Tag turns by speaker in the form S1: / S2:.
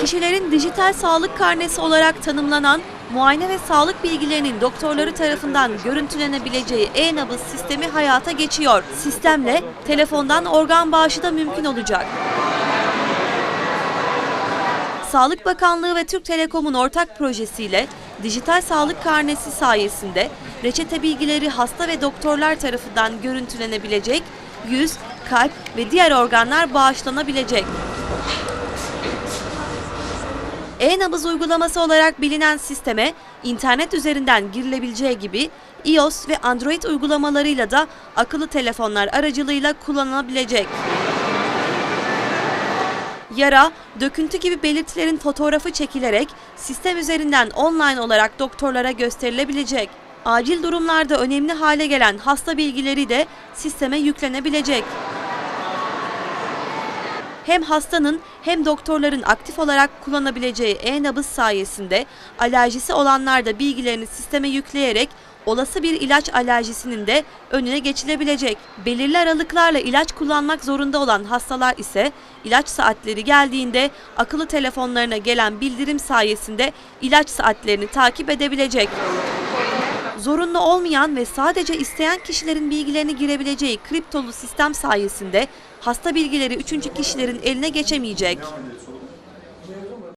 S1: Kişilerin dijital sağlık karnesi olarak tanımlanan muayene ve sağlık bilgilerinin doktorları tarafından görüntülenebileceği e-nabız sistemi hayata geçiyor. Sistemle telefondan organ bağışı da mümkün olacak. Sağlık Bakanlığı ve Türk Telekom'un ortak projesiyle dijital sağlık karnesi sayesinde reçete bilgileri hasta ve doktorlar tarafından görüntülenebilecek, yüz, kalp ve diğer organlar bağışlanabilecek. E-nabız uygulaması olarak bilinen sisteme internet üzerinden girilebileceği gibi iOS ve Android uygulamalarıyla da akıllı telefonlar aracılığıyla kullanılabilecek. Yara, döküntü gibi belirtilerin fotoğrafı çekilerek sistem üzerinden online olarak doktorlara gösterilebilecek. Acil durumlarda önemli hale gelen hasta bilgileri de sisteme yüklenebilecek. Hem hastanın hem doktorların aktif olarak kullanabileceği e-nabız sayesinde alerjisi olanlar da bilgilerini sisteme yükleyerek olası bir ilaç alerjisinin de önüne geçilebilecek. Belirli aralıklarla ilaç kullanmak zorunda olan hastalar ise ilaç saatleri geldiğinde akıllı telefonlarına gelen bildirim sayesinde ilaç saatlerini takip edebilecek. Zorunlu olmayan ve sadece isteyen kişilerin bilgilerini girebileceği kriptolu sistem sayesinde hasta bilgileri üçüncü kişilerin eline geçemeyecek.